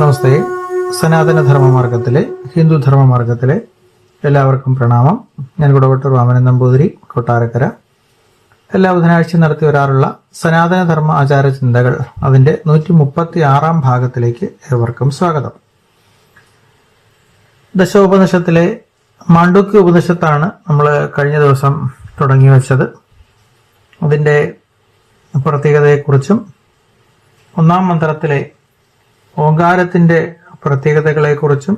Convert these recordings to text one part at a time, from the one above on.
നമസ്തേ. സനാതന ധർമ്മമാർഗത്തിലെ ഹിന്ദു ധർമ്മമാർഗത്തിലെ എല്ലാവർക്കും പ്രണാമം. ഞാൻ കുടവട്ടൂർ വാമനൻ നമ്പൂതിരി കൊട്ടാരക്കര. എല്ലാ ബുധനാഴ്ചയും നടത്തി വരാറുള്ള സനാതന ധർമ്മ ആചാര ചിന്തകൾ അതിന്റെ നൂറ്റി മുപ്പത്തി ആറാം ഭാഗത്തിലേക്ക് ഏവർക്കും സ്വാഗതം. ദശോപനിഷത്തിലെ മാണ്ഡുക്യ ഉപനിഷത്താണ് നമ്മൾ കഴിഞ്ഞ ദിവസം തുടങ്ങി വെച്ചത്. അതിന്റെ പ്രത്യേകതയെക്കുറിച്ചും ഒന്നാം മന്ത്രത്തിലെ ഓങ്കാരത്തിന്റെ പ്രത്യേകതകളെക്കുറിച്ചും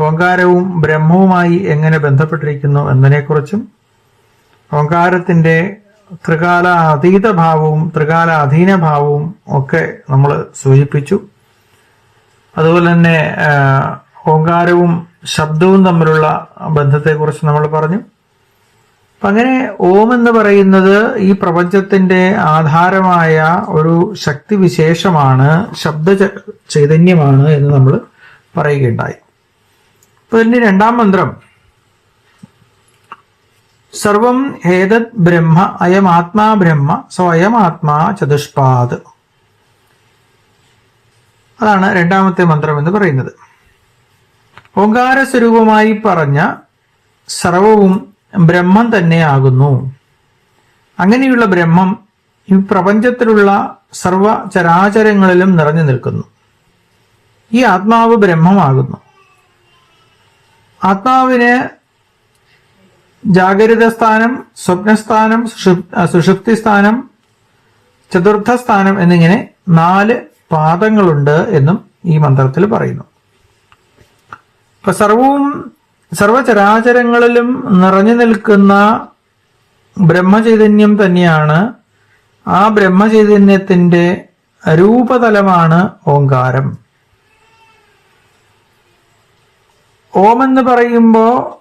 ഓങ്കാരവും ബ്രഹ്മവുമായി എങ്ങനെ ബന്ധപ്പെട്ടിരിക്കുന്നു എന്നതിനെക്കുറിച്ചും ഓങ്കാരത്തിന്റെ ത്രികാല അതീത ഭാവവും ത്രികാല അധീന ഭാവവും ഒക്കെ നമ്മൾ സൂചിപ്പിച്ചു. അതുപോലെ തന്നെ ഓങ്കാരവും ശബ്ദവും തമ്മിലുള്ള ബന്ധത്തെക്കുറിച്ച് നമ്മൾ പറഞ്ഞു. അങ്ങനെ ഓം എന്ന് പറയുന്നത് ഈ പ്രപഞ്ചത്തിന്റെ ആധാരമായ ഒരു ശക്തി വിശേഷമാണ് ശബ്ദ ചൈതന്യമാണ് എന്ന് നമ്മൾ പറയുകയുണ്ടായി. അപ്പൊ ഇതിന്റെ രണ്ടാം മന്ത്രം. സർവം ഹേതത് ബ്രഹ്മ അയം ആത്മാ ബ്രഹ്മ സ്വയം ആത്മാ ചതുഷ്പാദ്. അതാണ് രണ്ടാമത്തെ മന്ത്രം എന്ന് പറയുന്നത്. ഓങ്കാര സ്വരൂപമായി പറഞ്ഞ സർവവും ബ്രഹ്മം തന്നെയാകുന്നു അങ്ങനെയുള്ള ബ്രഹ്മം ഈ പ്രപഞ്ചത്തിലുള്ള സർവ ചരാചരങ്ങളിലും നിറഞ്ഞു നിൽക്കുന്നു. ഈ ആത്മാവ് ബ്രഹ്മമാകുന്നു. ആത്മാവിന് ജാഗരിത സ്ഥാനം സ്വപ്നസ്ഥാനം സുഷുപ്- സുഷുപ്തി സ്ഥാനം ചതുർത്ഥ സ്ഥാനം എന്നിങ്ങനെ നാല് പാദങ്ങളുണ്ട് എന്നും ഈ മന്ത്രത്തിൽ പറയുന്നു. അപ്പൊ സർവവും സർവചരാചരങ്ങളിലും നിറഞ്ഞു നിൽക്കുന്ന ബ്രഹ്മചൈതന്യം തന്നെയാണ്. ആ ബ്രഹ്മചൈതന്യത്തിന്റെ രൂപതലമാണ് ഓങ്കാരം. ഓം എന്ന് പറയുമ്പോ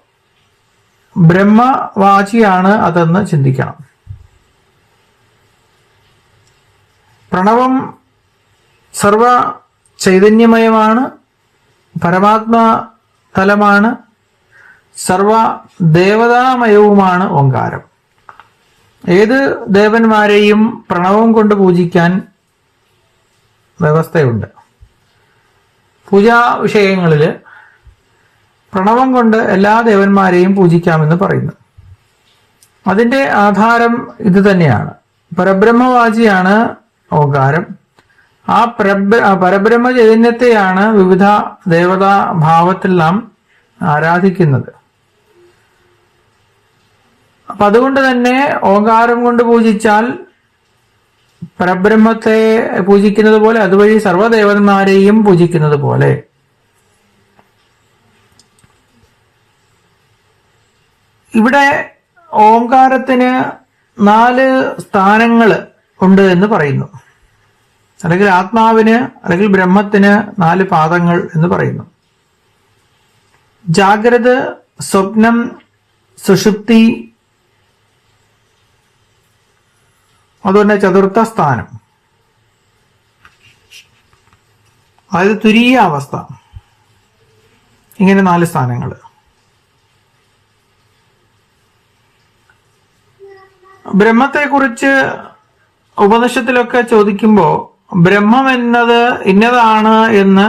ബ്രഹ്മവാചിയാണ് അതെന്ന് ചിന്തിക്കണം. പ്രണവം സർവ ചൈതന്യമയമാണ് പരമാത്മാ തലമാണ് സർവ ദേവതാമയവുമാണ് ഓങ്കാരം. ഏത് ദേവന്മാരെയും പ്രണവം കൊണ്ട് പൂജിക്കാൻ വ്യവസ്ഥയുണ്ട്. പൂജാ വിഷയങ്ങളിൽ പ്രണവം കൊണ്ട് എല്ലാ ദേവന്മാരെയും പൂജിക്കാമെന്ന് പറയുന്നു. അതിന്റെ ആധാരം ഇത് തന്നെയാണ്. പരബ്രഹ്മവാചിയാണ് ഓങ്കാരം. ആ പരബ്ര പരബ്രഹ്മ വിവിധ ദേവതാ ഭാവത്തിൽ നാം ആരാധിക്കുന്നത്. അപ്പൊ അതുകൊണ്ട് തന്നെ ഓങ്കാരം കൊണ്ട് പൂജിച്ചാൽ പരബ്രഹ്മത്തെ പൂജിക്കുന്നത് പോലെ അതുവഴി സർവദേവന്മാരെയും പൂജിക്കുന്നത് പോലെ. ഇവിടെ ഓങ്കാരത്തിന് നാല് സ്ഥാനങ്ങൾ ഉണ്ട് എന്ന് പറയുന്നു. അല്ലെങ്കിൽ ആത്മാവിന് അല്ലെങ്കിൽ ബ്രഹ്മത്തിന് നാല് പാദങ്ങൾ എന്ന് പറയുന്നു. ജാഗ്രത് സ്വപ്നം സുഷുപ്തി അതുപോലെ ചതുർത്ഥ സ്ഥാനം. അതായത് തുരീയ അവസ്ഥ. ഇങ്ങനെ നാല് സ്ഥാനങ്ങൾ ബ്രഹ്മത്തെക്കുറിച്ച് ഉപനിഷത്തിലൊക്കെ ചോദിക്കുമ്പോൾ ബ്രഹ്മം എന്നത് ഇന്നതാണ് എന്ന്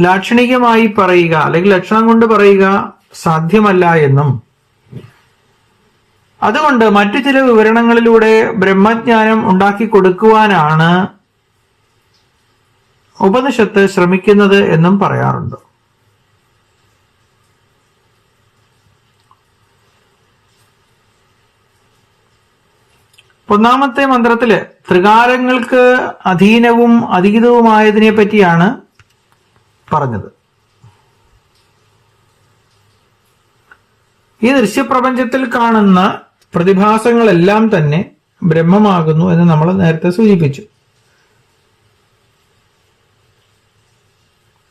ലാക്ഷണികമായി പറയുക അല്ലെങ്കിൽ ലക്ഷണം കൊണ്ട് പറയുക സാധ്യമല്ല എന്നും അതുകൊണ്ട് മറ്റു ചില വിവരണങ്ങളിലൂടെ ബ്രഹ്മജ്ഞാനം ഉണ്ടാക്കി കൊടുക്കുവാനാണ് ഉപനിഷത്ത് ശ്രമിക്കുന്നത് എന്നും പറയാറുണ്ട്. ഒന്നാമത്തെ മന്ത്രത്തിൽ ത്രികാലങ്ങൾക്ക് അധീനവും അതീതവുമായതിനെ പറ്റിയാണ് പറഞ്ഞത്. ഈ ദൃശ്യപ്രപഞ്ചത്തിൽ കാണുന്ന പ്രതിഭാസങ്ങളെല്ലാം തന്നെ ബ്രഹ്മമാകുന്നു എന്ന് നമ്മൾ നേരത്തെ സൂചിപ്പിച്ചു.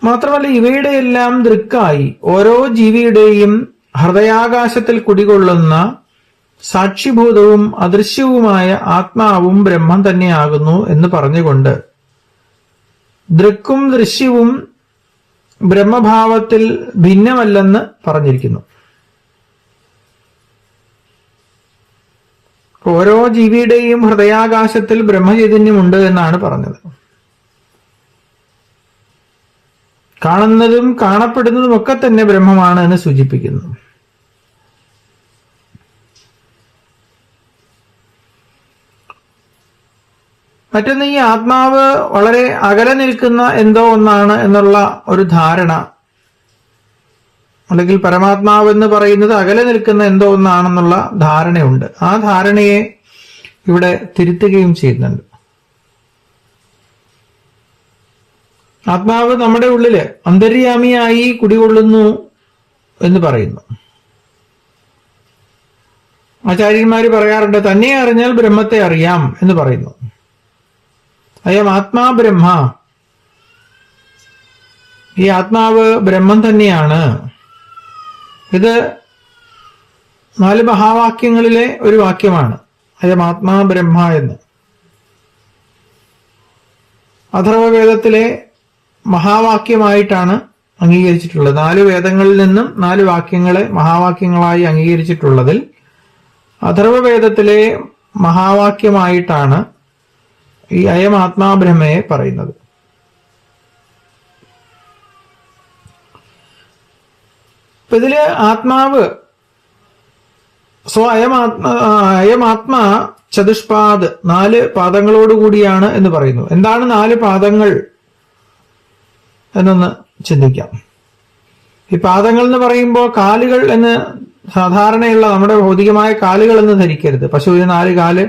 മാത്രമല്ല ഇവയുടെ എല്ലാം ദൃക്കായി ഓരോ ജീവിയുടെയും ഹൃദയാകാശത്തിൽ കുടികൊള്ളുന്ന സാക്ഷിഭൂതവും അദൃശ്യവുമായ ആത്മാവും ബ്രഹ്മം തന്നെയാകുന്നു എന്ന് പറഞ്ഞുകൊണ്ട് ദൃക്കും ദൃശ്യവും ബ്രഹ്മഭാവത്തിൽ ഭിന്നമല്ലെന്ന് പറഞ്ഞിരിക്കുന്നു. ഓരോ ജീവിയുടെയും ഹൃദയാകാശത്തിൽ ബ്രഹ്മചൈതന്യമുണ്ട് എന്നാണ് പറഞ്ഞത്. കാണുന്നതും കാണപ്പെടുന്നതും ഒക്കെ തന്നെ ബ്രഹ്മമാണ് എന്ന് സൂചിപ്പിക്കുന്നു. മറ്റൊന്ന് ഈ ആത്മാവ് വളരെ അകലെ നിൽക്കുന്ന എന്തോ ഒന്നാണ് എന്നുള്ള ഒരു ധാരണ അല്ലെങ്കിൽ പരമാത്മാവ് എന്ന് പറയുന്നത് അകലെ നിൽക്കുന്ന എന്തോ ഒന്നാണെന്നുള്ള ധാരണയുണ്ട്. ആ ധാരണയെ ഇവിടെ തിരുത്തുകയും ചെയ്യുന്നുണ്ട്. ആത്മാവ് നമ്മുടെ ഉള്ളിൽ അന്തര്യാമിയായി കുടികൊള്ളുന്നു എന്ന് പറയുന്നു. ആചാര്യന്മാര് പറയാറുണ്ട് തന്നെ അറിഞ്ഞാൽ ബ്രഹ്മത്തെ അറിയാം എന്ന് പറയുന്നു. അയം ആത്മാ ബ്രഹ്മ. ഈ ആത്മാവ് ബ്രഹ്മം തന്നെയാണ്. ഇത് നാല് മഹാവാക്യങ്ങളിലെ ഒരു വാക്യമാണ്. അയം ആത്മാ ബ്രഹ്മ എന്ന്. അഥർവവേദത്തിലെ മഹാവാക്യമായിട്ടാണ് അംഗീകരിച്ചിട്ടുള്ളത്. നാല് വേദങ്ങളിൽ നിന്നും നാല് വാക്യങ്ങളെ മഹാവാക്യങ്ങളായി അംഗീകരിച്ചിട്ടുള്ളതിൽ അഥർവവേദത്തിലെ മഹാവാക്യമായിട്ടാണ് ഈ അയം ആത്മാബ്രഹ്മയെ പറയുന്നത്. ഇപ്പൊ ഇതിൽ ആത്മാവ് സോ അയമാത്മ അയമാത്മാ ചതുഷ്പാദ് നാല് പാദങ്ങളോട് കൂടിയാണ് എന്ന് പറയുന്നു. എന്താണ് നാല് പാദങ്ങൾ എന്നൊന്ന് ചിന്തിക്കാം. ഈ പാദങ്ങൾ എന്ന് പറയുമ്പോൾ കാലുകൾ എന്ന് സാധാരണയുള്ള നമ്മുടെ ഭൗതികമായ കാലുകൾ എന്ന് ധരിക്കരുത്. പശുവിന് നാല് കാൽ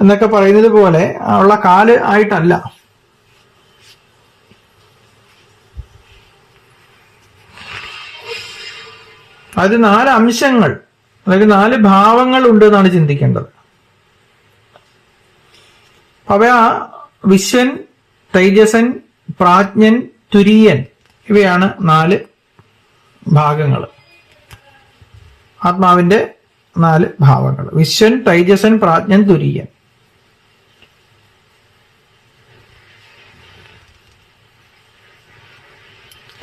എന്നൊക്കെ പറയുന്നത് പോലെ ഉള്ള കാൽ ആയിട്ടല്ല. അത് നാല് അംശങ്ങൾ അല്ലെങ്കിൽ നാല് ഭാവങ്ങൾ ഉണ്ട് എന്നാണ് ചിന്തിക്കേണ്ടത്. അവ വിശ്വൻ തൈജസൻ പ്രാജ്ഞൻ തുര്യൻ ഇവയാണ് നാല് ഭാഗങ്ങൾ. ആത്മാവിന്റെ നാല് ഭാവങ്ങൾ. വിശ്വൻ തൈജസൻ പ്രാജ്ഞൻ തുര്യൻ.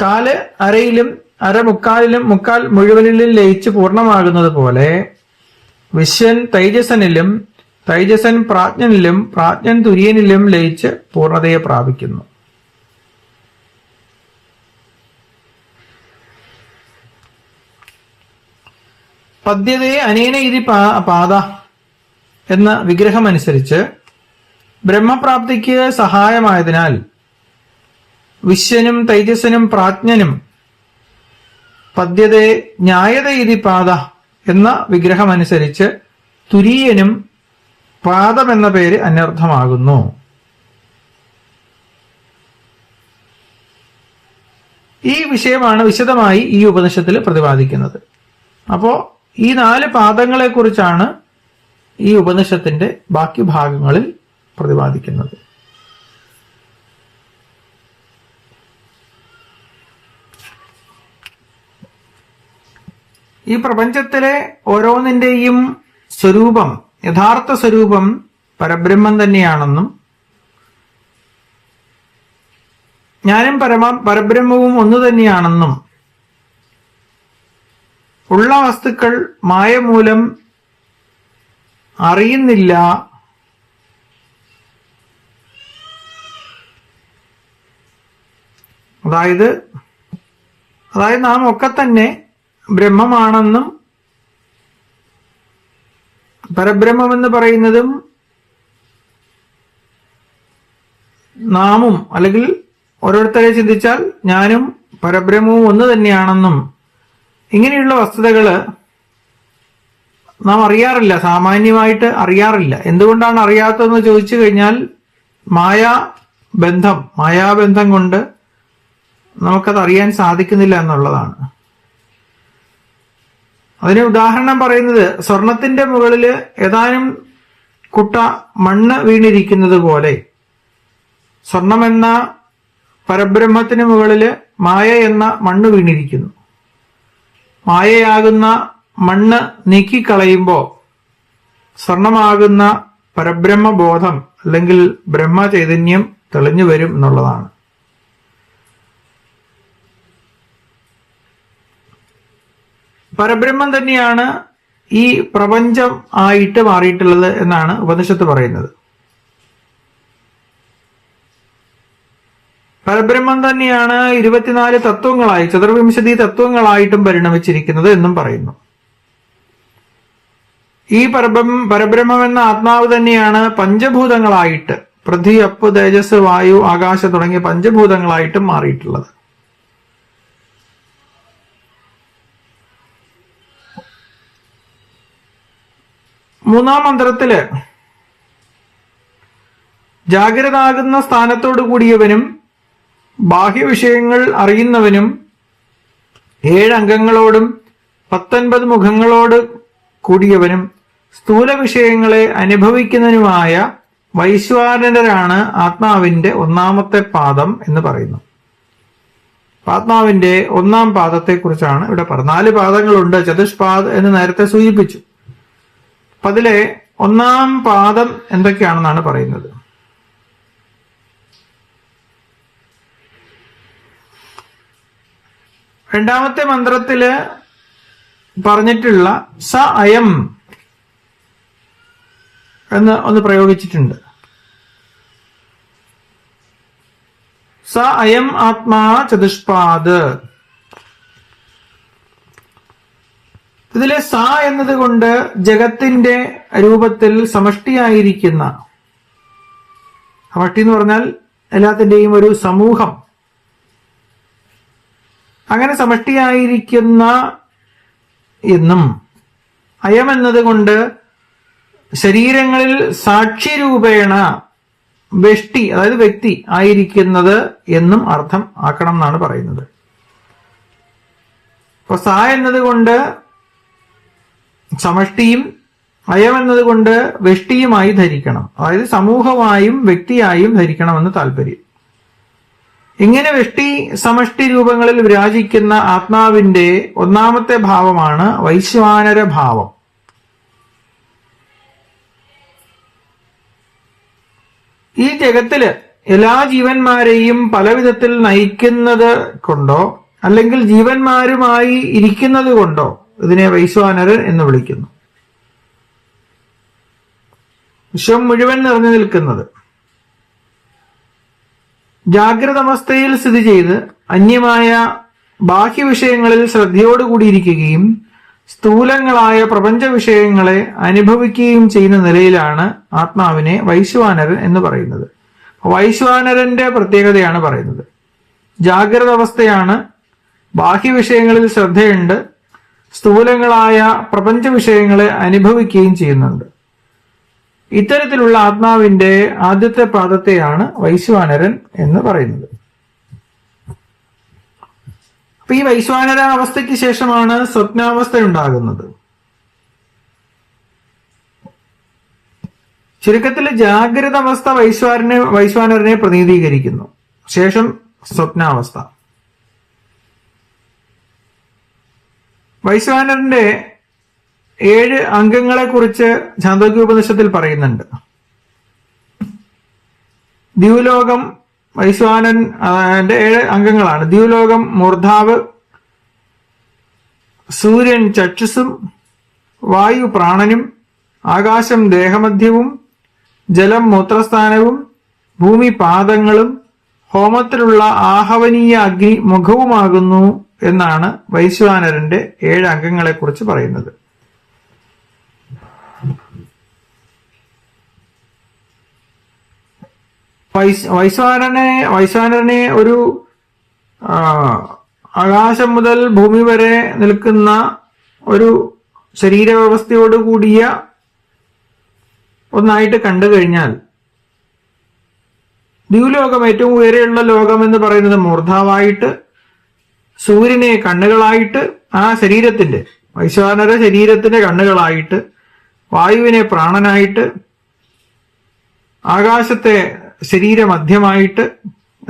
കാൽ അരയിലും അര മുക്കാലിലും മുക്കാൽ മുഴുവനിലും ലയിച്ച് പൂർണമാകുന്നത് പോലെ വിശ്വൻ തൈജസനിലും തൈജസൻ പ്രാജ്ഞനിലും പ്രാജ്ഞൻ തുര്യനിലും ലയിച്ച് പൂർണതയെ പ്രാപിക്കുന്നു. പദ്യതയെ അനേന ഇതി പാത എന്ന വിഗ്രഹമനുസരിച്ച് ബ്രഹ്മപ്രാപ്തിക്ക് സഹായമായതിനാൽ വിശ്വനും തൈജസനും പ്രാജ്ഞനും പദ്യതയെ ന്യായത ഇതി പാത എന്ന വിഗ്രഹമനുസരിച്ച് തുരീയനും പാദം എന്ന പേര് അനർത്ഥമാകുന്നു ഈ വിഷയമാണ് വിശദമായി ഈ ഉപനിഷത്തിൽ പ്രതിപാദിക്കുന്നത്. അപ്പോ ഈ നാല് പാദങ്ങളെക്കുറിച്ചാണ് ഈ ഉപനിഷത്തിന്റെ ബാക്കി ഭാഗങ്ങളിൽ പ്രതിപാദിക്കുന്നത്. ഈ പ്രപഞ്ചത്തിലെ ഓരോന്നിന്റെയും സ്വരൂപം യഥാർത്ഥ സ്വരൂപം പരബ്രഹ്മം തന്നെയാണെന്നും ഞാനും പരമ പരബ്രഹ്മവും ഒന്നു തന്നെയാണെന്നും ഉള്ള വസ്തുക്കൾ മായ മൂലം അറിയുന്നില്ല അതായത് അതായത് നാം ഒക്കെ തന്നെ ബ്രഹ്മമാണെന്നും പരബ്രഹ്മമെന്ന് പറയുന്നതും നാമും അല്ലെങ്കിൽ ഓരോരുത്തരെ ചിന്തിച്ചാൽ ഞാനും പരബ്രഹ്മവും ഒന്ന് തന്നെയാണെന്നും ഇങ്ങനെയുള്ള വസ്തുതകൾ നാം അറിയാറില്ല സാമാന്യമായിട്ട് അറിയാറില്ല. എന്തുകൊണ്ടാണ് അറിയാത്തതെന്ന് ചോദിച്ചു കഴിഞ്ഞാൽ മായാ ബന്ധം മായാബന്ധം കൊണ്ട് നമുക്കത് അറിയാൻ സാധിക്കുന്നില്ല എന്നുള്ളതാണ്. അതിന് ഉദാഹരണം പറയുന്നത് സ്വർണത്തിന്റെ മുകളിൽ ഏതാനും കുട്ട മണ്ണ് വീണിരിക്കുന്നത് പോലെ. സ്വർണമെന്ന പരബ്രഹ്മത്തിന് മുകളിൽ മായ എന്ന മണ്ണ് വീണിരിക്കുന്നു. മായയാകുന്ന മണ്ണ് നീക്കിക്കളയുമ്പോൾ സ്വർണമാകുന്ന പരബ്രഹ്മബോധം അല്ലെങ്കിൽ ബ്രഹ്മചൈതന്യം തെളിഞ്ഞു വരും എന്നുള്ളതാണ്. പരബ്രഹ്മം തന്നെയാണ് ഈ പ്രപഞ്ചം ആയിട്ട് മാറിയിട്ടുള്ളത് എന്നാണ് ഉപനിഷത്ത് പറയുന്നത്. പരബ്രഹ്മം തന്നെയാണ് ഇരുപത്തിനാല് തത്വങ്ങളായി ചതുർവിംശതി തത്വങ്ങളായിട്ടും പരിണമിച്ചിരിക്കുന്നത് എന്നും പറയുന്നു. ഈ പരബ്രഹ്മ പരബ്രഹ്മം എന്ന ആത്മാവ് തന്നെയാണ് പഞ്ചഭൂതങ്ങളായിട്ട് പൃഥ്വി അപ്പ് തേജസ് വായു ആകാശം തുടങ്ങിയ പഞ്ചഭൂതങ്ങളായിട്ടും മാറിയിട്ടുള്ളത്. മൂന്നാം മന്ത്രത്തിൽ ജാഗ്രതാകുന്ന സ്ഥാനത്തോടു കൂടിയവനും ബാഹ്യവിഷയങ്ങൾ അറിയുന്നവനും ഏഴംഗങ്ങളോടും പത്തൊൻപത് മുഖങ്ങളോട് കൂടിയവനും സ്ഥൂല വിഷയങ്ങളെ അനുഭവിക്കുന്നതിനുമായ വൈശ്വാനരാണ് ആത്മാവിന്റെ ഒന്നാമത്തെ പാദം എന്ന് പറയുന്നു. ആത്മാവിന്റെ ഒന്നാം പാദത്തെക്കുറിച്ചാണ് ഇവിടെ പറഞ്ഞത്. നാല് പാദങ്ങളുണ്ട്. ചതുഷ്പാദ് എന്ന് നേരത്തെ സൂചിപ്പിച്ചു. അപ്പൊ അതിലെ ഒന്നാം പാദം എന്തൊക്കെയാണെന്നാണ് പറയുന്നത്? രണ്ടാമത്തെ മന്ത്രത്തിൽ പറഞ്ഞിട്ടുള്ള സ അയം എന്ന് ഒന്ന് പ്രയോഗിച്ചിട്ടുണ്ട്. സ അയം ആത്മാ ചതുഷ്പാദ്. ഇതിലെ സ എന്നത് കൊണ്ട് ജഗത്തിന്റെ രൂപത്തിൽ സമഷ്ടിയായിരിക്കുന്ന സമഷ്ടി എന്ന് പറഞ്ഞാൽ എല്ലാത്തിന്റെയും ഒരു സമൂഹം. അങ്ങനെ സമഷ്ടിയായിരിക്കുന്ന എന്നും അയം എന്നതുകൊണ്ട് ശരീരങ്ങളിൽ സാക്ഷി രൂപേണ വ്യഷ്ടി അതായത് വ്യക്തി ആയിരിക്കുന്നത് എന്നും അർത്ഥം ആക്കണം എന്നാണ് പറയുന്നത്. അപ്പൊ സ എന്നതുകൊണ്ട് സമഷ്ടിയും അയം എന്നതുകൊണ്ട് വെഷ്ടിയുമായി ധരിക്കണം. അതായത് സമൂഹമായും വ്യക്തിയായും ധരിക്കണമെന്ന് താല്പര്യം. ഇങ്ങനെ വെഷ്ടി സമഷ്ടി രൂപങ്ങളിൽ വിരാജിക്കുന്ന ആത്മാവിന്റെ ഒന്നാമത്തെ ഭാവമാണ് വൈശ്വാനര ഭാവം. ഈ ജഗത്തിൽ എല്ലാ ജീവന്മാരെയും പല വിധത്തിൽ നയിക്കുന്നത് കൊണ്ടോ അല്ലെങ്കിൽ ജീവന്മാരുമായി ഇരിക്കുന്നത് കൊണ്ടോ ഇതിനെ വൈശ്വാനരൻ എന്ന് വിളിക്കുന്നു. വിശ്വം മുഴുവൻ നിറഞ്ഞു നിൽക്കുന്നത്. ജാഗ്രത അവസ്ഥയിൽ സ്ഥിതി ചെയ്ത് അന്യമായ ബാഹ്യ ബാഹ്യവിഷയങ്ങളിൽ ശ്രദ്ധയോടുകൂടിയിരിക്കുകയും സ്ഥൂലങ്ങളായ പ്രപഞ്ച വിഷയങ്ങളെ അനുഭവിക്കുകയും ചെയ്യുന്ന നിലയിലാണ് ആത്മാവിനെ വൈശ്വാനരൻ എന്ന് പറയുന്നത്. വൈശ്വാനരന്റെ പ്രത്യേകതയാണ് പറയുന്നത്. ജാഗ്രത അവസ്ഥയാണ് ബാഹ്യ വിഷയങ്ങളിൽ ശ്രദ്ധയുണ്ട് സ്ഥൂലങ്ങളായ പ്രപഞ്ച വിഷയങ്ങളെ അനുഭവിക്കുകയും ചെയ്യുന്നുണ്ട്. ഇത്തരത്തിലുള്ള ആത്മാവിന്റെ ആദ്യത്തെ പാദത്തെയാണ് വൈശ്വാനരൻ എന്ന് പറയുന്നത്. അപ്പൊ ഈ വൈശ്വാനര അവസ്ഥയ്ക്ക് ശേഷമാണ് സ്വപ്നാവസ്ഥ ഉണ്ടാകുന്നത് ചുരുക്കത്തിൽ ജാഗ്രത അവസ്ഥ വൈശ്വാരനെ വൈശ്വാനരനെ പ്രതിനിധീകരിക്കുന്നു. ശേഷം സ്വപ്നാവസ്ഥ. വൈശ്വാനരന്റെ ഏഴ് അംഗങ്ങളെ കുറിച്ച് ചാന്തോക്യ ഉപനിഷത്തിൽ പറയുന്നുണ്ട്. ദ്യൂലോകം വൈശ്വാനൻ അതിന്റെ ഏഴ് അംഗങ്ങളാണ്. ദ്യൂലോകം മൂർധാവ് സൂര്യൻ ചക്ഷുസും വായു പ്രാണനും ആകാശം ദേഹമധ്യവും ജലം മൂത്രസ്ഥാനവും ഭൂമി പാദങ്ങളും ഹോമത്തിലുള്ള ആഹവനീയ അഗ്നി മുഖവുമാകുന്നു എന്നാണ് വൈശ്വാനരന്റെ ഏഴ് അംഗങ്ങളെക്കുറിച്ച് പറയുന്നത്. വൈശ്വാനനെ വൈശ്വാനരനെ ഒരു ആകാശം മുതൽ ഭൂമി വരെ നിൽക്കുന്ന ഒരു ശരീരവ്യവസ്ഥയോട് കൂടിയ ഒന്നായിട്ട് കണ്ടു കഴിഞ്ഞാൽ ദ്യൂലോകം ഏറ്റവും ഉയരെയുള്ള ലോകം എന്ന് പറയുന്നത് മൂർധാവായിട്ട് സൂര്യനെ കണ്ണുകളായിട്ട് ആ ശരീരത്തിന്റെ വൈശ്വാനര ശരീരത്തിന്റെ കണ്ണുകളായിട്ട് വായുവിനെ പ്രാണനായിട്ട് ആകാശത്തെ ശരീരമധ്യമായിട്ട്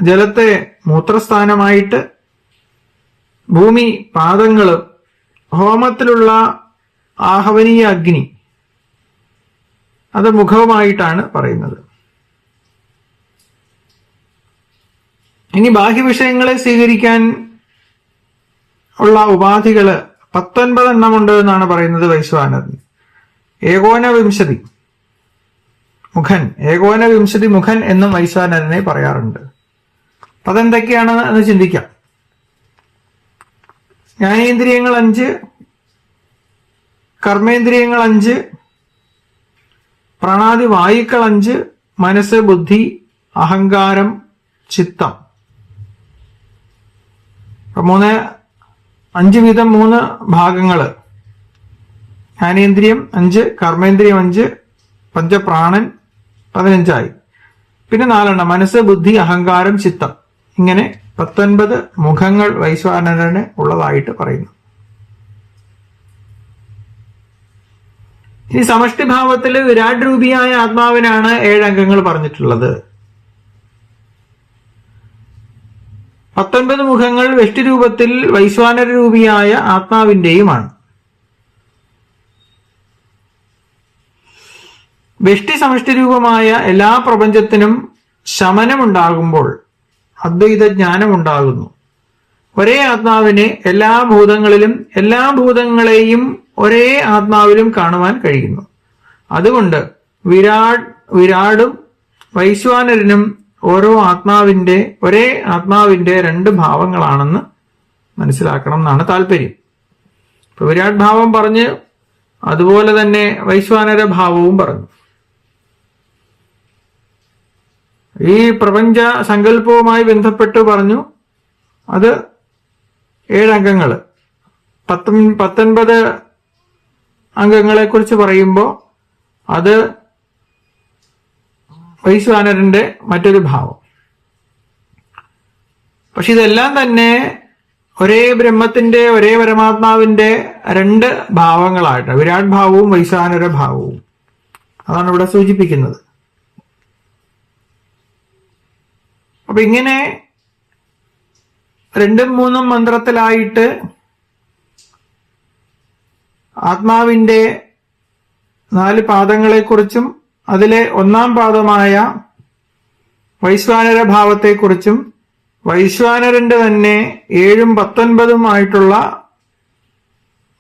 ജലത്തെ മൂത്രസ്ഥാനമായിട്ട് ഭൂമി പാദങ്ങൾ ഹോമത്തിലുള്ള ആഹവനീയ അഗ്നി അത് മുഖവുമായിട്ടാണ് പറയുന്നത്. ഇനി ബാഹ്യവിഷയങ്ങളെ സ്വീകരിക്കാൻ ഉള്ള ഉപാധികൾ പത്തൊൻപത് എണ്ണമുണ്ട് എന്നാണ് പറയുന്നത് വൈശ്വാനരൻ ഏകോന വിംശതി. മുഖൻ. ഏകോന വിംശതി മുഖൻ എന്നും വൈശ്വാനരനെ പറയാറുണ്ട്. അതെന്തൊക്കെയാണ് എന്ന് ചിന്തിക്കാം. ജ്ഞാനേന്ദ്രിയങ്ങൾ അഞ്ച് കർമ്മേന്ദ്രിയങ്ങൾ അഞ്ച് പ്രാണാദി വായുക്കൾ അഞ്ച് മനസ്സ് ബുദ്ധി അഹങ്കാരം ചിത്തം. മൂന്ന് അഞ്ച് വീതം മൂന്ന് ഭാഗങ്ങൾ ജ്ഞാനേന്ദ്രിയം അഞ്ച് കർമ്മേന്ദ്രിയം അഞ്ച് പഞ്ചപ്രാണൻ പതിനഞ്ചായി. പിന്നെ നാലെണ്ണം മനസ്സ് ബുദ്ധി അഹങ്കാരം ചിത്തം. ഇങ്ങനെ പത്തൊൻപത് മുഖങ്ങൾ വൈശ്വാനരന് ഉള്ളതായിട്ട് പറയുന്നു. ഇനി സമഷ്ടിഭാവത്തിൽ വിരാട് രൂപിയായ ആത്മാവിനാണ് ഏഴ് പറഞ്ഞിട്ടുള്ളത്. പത്തൊൻപത് മുഖങ്ങൾ വെഷ്ടി രൂപത്തിൽ വൈശ്വാനര രൂപിയായ ആത്മാവിന്റെയുമാണ്. വെഷ്ടി സമഷ്ടി രൂപമായ എല്ലാ പ്രപഞ്ചത്തിനും ശമനമുണ്ടാകുമ്പോൾ അദ്വൈത ജ്ഞാനമുണ്ടാകുന്നു. ഒരേ ആത്മാവിനെ എല്ലാ ഭൂതങ്ങളിലും എല്ലാ ഭൂതങ്ങളെയും ഒരേ ആത്മാവിലും കാണുവാൻ കഴിയുന്നു. അതുകൊണ്ട് വിരാട് വിരാടും വൈശ്വാനരനും ഓരോ ആത്മാവിന്റെ ഒരേ ആത്മാവിന്റെ രണ്ട് ഭാവങ്ങളാണെന്ന് മനസ്സിലാക്കണം എന്നാണ് താല്പര്യം. ഇപ്പൊ വിരാട് ഭാവം പറഞ്ഞ് അതുപോലെ തന്നെ വൈശ്വാനര ഭാവവും പറഞ്ഞു. ഈ പ്രപഞ്ച സങ്കല്പവുമായി ബന്ധപ്പെട്ട് പറഞ്ഞു അത് ഏഴംഗങ്ങൾ പത്തൊൻ പത്തൊൻപത് അംഗങ്ങളെ കുറിച്ച് പറയുമ്പോൾ അത് വൈശ്വാനരന്റെ മറ്റൊരു ഭാവം. പക്ഷെ ഇതെല്ലാം തന്നെ ഒരേ ബ്രഹ്മത്തിന്റെ ഒരേ പരമാത്മാവിന്റെ രണ്ട് ഭാവങ്ങളായിട്ട് വിരാട് ഭാവവും വൈശ്വാനര ഭാവവും. അതാണ് ഇവിടെ സൂചിപ്പിക്കുന്നത്. അപ്പൊ ഇങ്ങനെ രണ്ടും മൂന്നും മന്ത്രത്തിലായിട്ട് ആത്മാവിന്റെ നാല് പാദങ്ങളെക്കുറിച്ചും അതിലെ ഒന്നാം പാദമായ വൈശ്വാനര ഭാവത്തെക്കുറിച്ചും വൈശ്വാനരന്റെ തന്നെ ഏഴും പത്തൊൻപതും ആയിട്ടുള്ള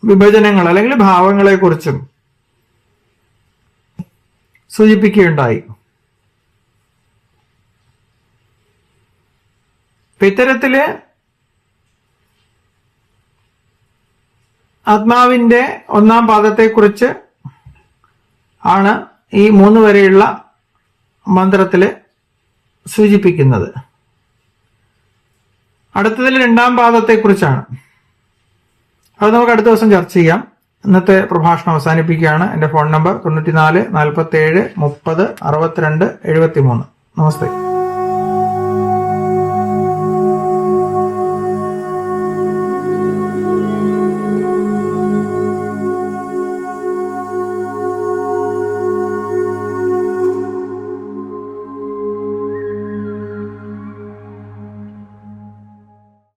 വിഭജനങ്ങൾ അല്ലെങ്കിൽ ഭാവങ്ങളെക്കുറിച്ചും സൂചിപ്പിക്കുകയുണ്ടായി. ഇത്തരത്തിൽ ആത്മാവിന്റെ ഒന്നാം പാദത്തെക്കുറിച്ച് ആണ് ഈ മൂന്ന് വരെയുള്ള മന്ത്രത്തിൽ സൂചിപ്പിക്കുന്നത്. അടുത്തതിൽ രണ്ടാം പാദത്തെക്കുറിച്ചാണ്. അത് നമുക്ക് അടുത്ത ദിവസം ചർച്ച ചെയ്യാം. ഇന്നത്തെ പ്രഭാഷണം അവസാനിപ്പിക്കുകയാണ്. എന്റെ ഫോൺ നമ്പർ തൊണ്ണൂറ്റിനാല് നാൽപ്പത്തി ഏഴ് മുപ്പത് അറുപത്തിരണ്ട് എഴുപത്തി മൂന്ന് നമസ്തേ.